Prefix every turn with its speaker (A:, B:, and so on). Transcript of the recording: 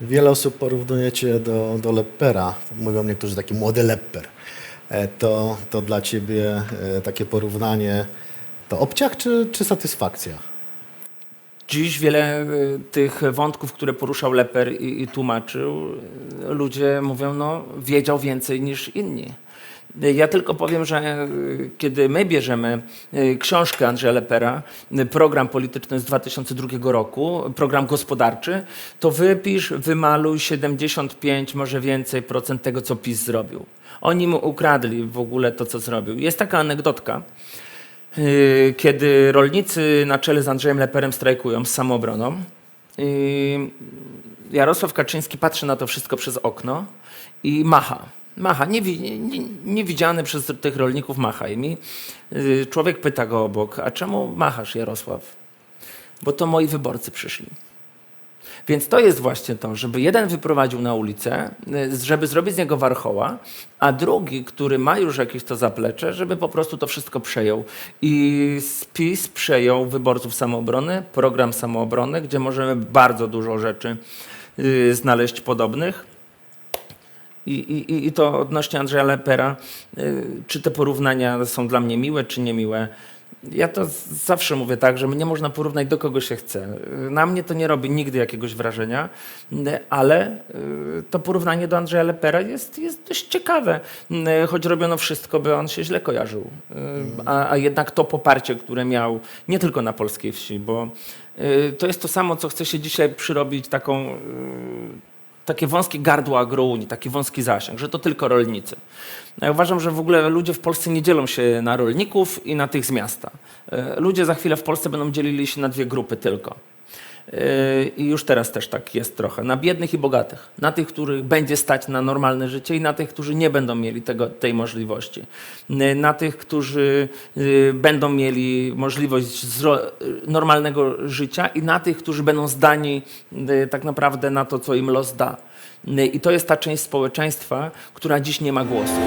A: Wiele osób porównuje cię do, do Leppera. Mówią niektórzy taki młody Lepper. E, To, to dla ciebie e, takie porównanie to obciach czy, czy satysfakcja?
B: Dziś wiele y, tych wątków, które poruszał Leper i, i tłumaczył, ludzie mówią, no wiedział więcej niż inni. Ja tylko powiem, że y, kiedy my bierzemy y, książkę Andrzeja Lepera, y, program polityczny z 2002 roku, program gospodarczy, to wypisz, wymaluj 75, może więcej procent tego, co PiS zrobił. Oni mu ukradli w ogóle to, co zrobił. Jest taka anegdotka, kiedy rolnicy na czele z Andrzejem Leperem strajkują z samoobroną. yy, Jarosław Kaczyński patrzy na to wszystko przez okno i macha. Macha, nie- nie- niewidziany przez tych rolników macha. I mi yy, człowiek pyta go obok, a czemu machasz Jarosław? Bo to moi wyborcy przyszli. Więc to jest właśnie to, żeby jeden wyprowadził na ulicę, y, żeby zrobić z niego warchoła, a drugi, który ma już jakieś to zaplecze, żeby po prostu to wszystko przejął. I spis przejął wyborców samoobrony, program samoobrony, gdzie możemy bardzo dużo rzeczy y, znaleźć podobnych. I, i, I to odnośnie Andrzeja Lepera, y, czy te porównania są dla mnie miłe, czy niemiłe. Ja to zawsze mówię tak, że mnie można porównać do kogo się chce. Na mnie to nie robi nigdy jakiegoś wrażenia, y, ale y, to porównanie do Andrzeja Lepera jest, jest dość ciekawe, choć robiono wszystko, by on się źle kojarzył. A, a jednak to poparcie, które miał nie tylko na polskiej wsi, bo to jest to samo, co chce się dzisiaj przyrobić taką takie wąskie gardło agrounii, taki wąski zasięg, że to tylko rolnicy. Ja uważam, że w ogóle ludzie w Polsce nie dzielą się na rolników i na tych z miasta. E, Ludzie za chwilę w Polsce będą dzielili się na dwie grupy tylko. E, I już teraz też tak jest trochę. Na biednych i bogatych. Na tych, których będzie stać na normalne życie i na tych, którzy nie będą mieli tego, tej możliwości. E, Na tych, którzy e, będą mieli możliwość normalnego życia i na tych, którzy będą zdani tak naprawdę na to, co im los da. I to jest ta część społeczeństwa, która dziś nie ma głosu.